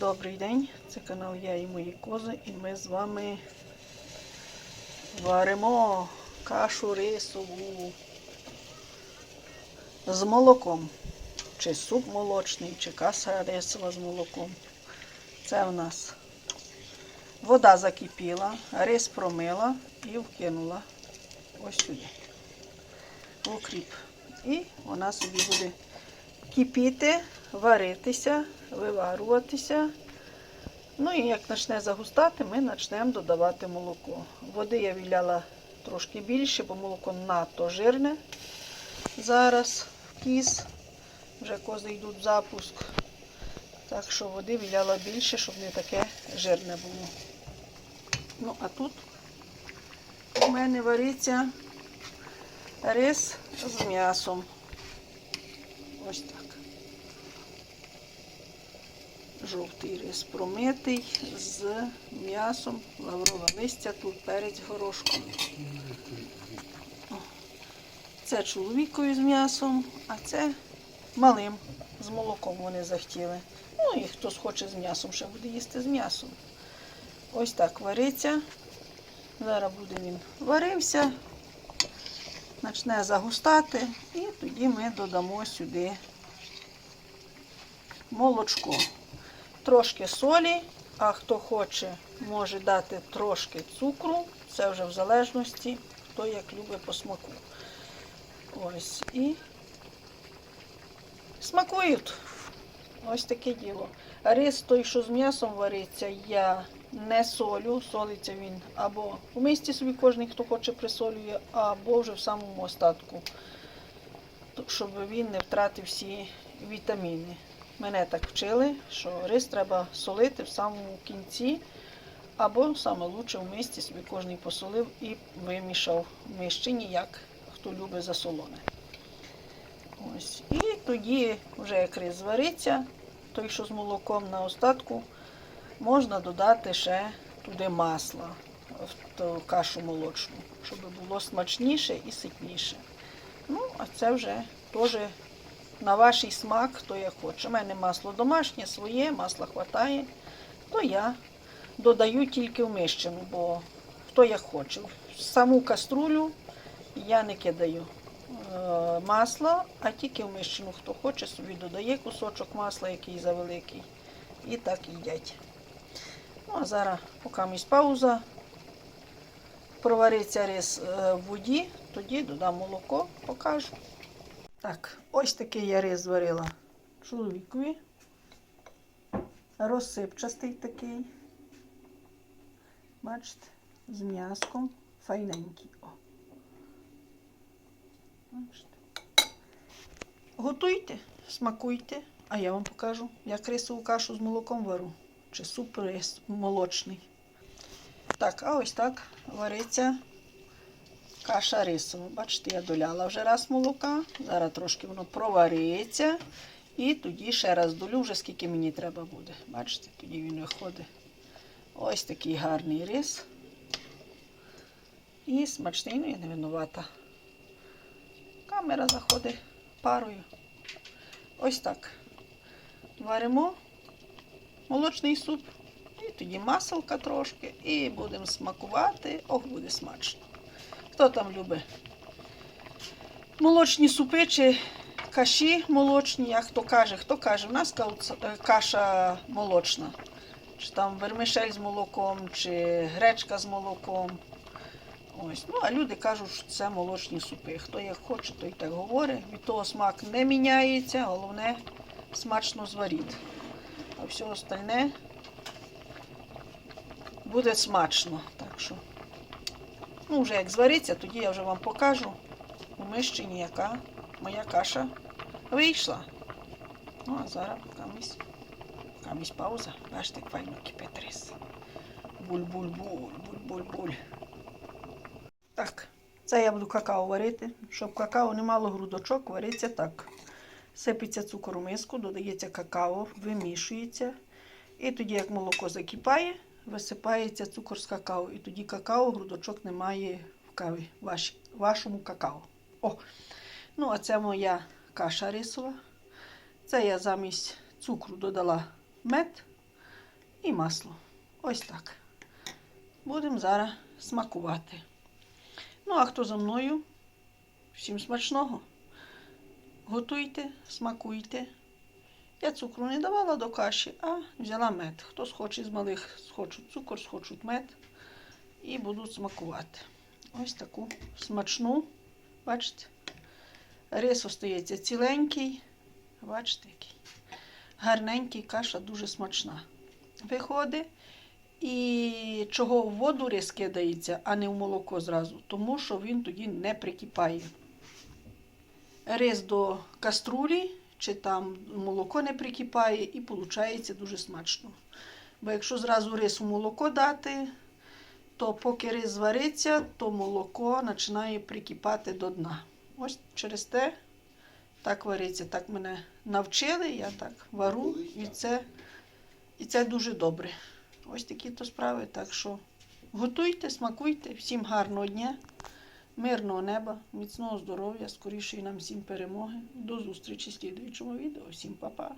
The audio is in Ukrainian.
Добрий день, це канал Я і мої кози, і ми з вами варимо кашу рисову з молоком. Чи суп молочний, чи каша рисова з молоком. Це в нас вода закипіла, рис промила і вкинула ось сюди. в. І вона собі буде кипіти, варитися, виварюватися. Ну і як почне загустати, ми почнемо додавати молоко. Води я віляла трошки більше, бо молоко надто жирне. Зараз в кіз. Вже кози йдуть в запуск. Так що води віляла більше, щоб не таке жирне було. Ну, а тут у мене вариться рис з м'ясом. Ось так. Жовтий рис промитий з м'ясом, лаврове листя, тут перець горошком. Це чоловікові з м'ясом, а це малим з молоком вони захотіли. Ну і хто схоче з м'ясом, ще буде їсти з м'ясом. Ось так вариться. Зараз буде він варився, почне загустати, і тоді ми додамо сюди молочко. Трошки солі, а хто хоче, може дати трошки цукру. Це вже в залежності, хто як любить по смаку. Ось і смакують. Ось таке діло. Рис той, що з м'ясом вариться, я не солю. Солиться він або у місті собі кожен, хто хоче присолює, або вже в самому остатку, щоб він не втратив всі вітаміни. Мене так вчили, що рис треба солити в самому кінці, або лучше в мисті собі кожен посолив і вимішав в мищині, як хто любить засолоне. Ось. І тоді, вже як рис звариться, той, що з молоком на остатку, можна додати ще туди масла в ту кашу молочну, щоб було смачніше і ситніше. Ну, а це вже теж на ваш смак, хто як хоче. У мене масло домашнє, своє, масла вистачає, то я додаю тільки в мищину, бо хто як хоче. В саму каструлю я не кидаю е, масла, а тільки в мищину. Хто хоче, собі додає кусочок масла, який завеликий. І так їдять. Ну, а зараз, поки місь пауза, провариться рис е, в воді, тоді додам молоко, покажу. Так, ось такий я рис зварила чоловікові. Розсипчастий такий. Бачите, з м'яском. Файненький. О. Бачите. Готуйте, смакуйте, а я вам покажу, як рисову кашу з молоком вару. Чи суп рис молочний. Так, а ось так вариться каша рисова. Бачите, я доляла вже раз молока. Зараз трошки воно провариться. І тоді ще раз долю, вже скільки мені треба буде. Бачите, тоді він виходить. Ось такий гарний рис. І смачний, ну я не винувата. Камера заходить парою. Ось так. Варимо молочний суп. І тоді маселка трошки. І будемо смакувати. Ох, буде смачно. Хто там любить? Молочні супи чи каші молочні, як хто каже, хто каже, у нас е, каша молочна. Чи там вермишель з молоком, чи гречка з молоком. Ось. Ну, а люди кажуть, що це молочні супи. Хто як хоче, той так говорить. Від того смак не міняється, головне смачно зваріть. А все остальне буде смачно. Так що, ну, вже як звариться, тоді я вже вам покажу у мищині, яка моя каша вийшла. Ну, а зараз камісь, камісь пауза. Бачите, файно кипить рис. Буль-буль-буль, буль-буль-буль. Так, це я буду какао варити. Щоб какао не мало грудочок, вариться так. Сипеться цукор у миску, додається какао, вимішується. І тоді, як молоко закипає, висипається цукор з какао. І тоді какао грудочок немає в каві, ваш, вашому какао. О, ну а це моя каша рисова. Це я замість цукру додала мед, і масло. Ось так. Будемо зараз смакувати. Ну, а хто за мною? Всім смачного. Готуйте, смакуйте. Я цукру не давала до каші, а взяла мед. Хто схоче з малих, схочуть цукор, схочуть мед і будуть смакувати. Ось таку смачну, бачите, рис остається ціленький. Бачите, який гарненький, каша дуже смачна. Виходить. І чого в воду рис кидається, а не в молоко зразу, тому що він тоді не прикипає. Рис до каструлі чи там молоко не прикипає і виходить дуже смачно. Бо якщо зразу рис у молоко дати, то поки рис звариться, то молоко починає прикипати до дна. Ось через те так вариться. Так мене навчили, я так вару, і це, і це дуже добре. Ось такі то справи. Так що готуйте, смакуйте, всім гарного дня, мирного неба, міцного здоров'я, скорішої нам всім перемоги. До зустрічі в слідуючому відео. Всім па-па.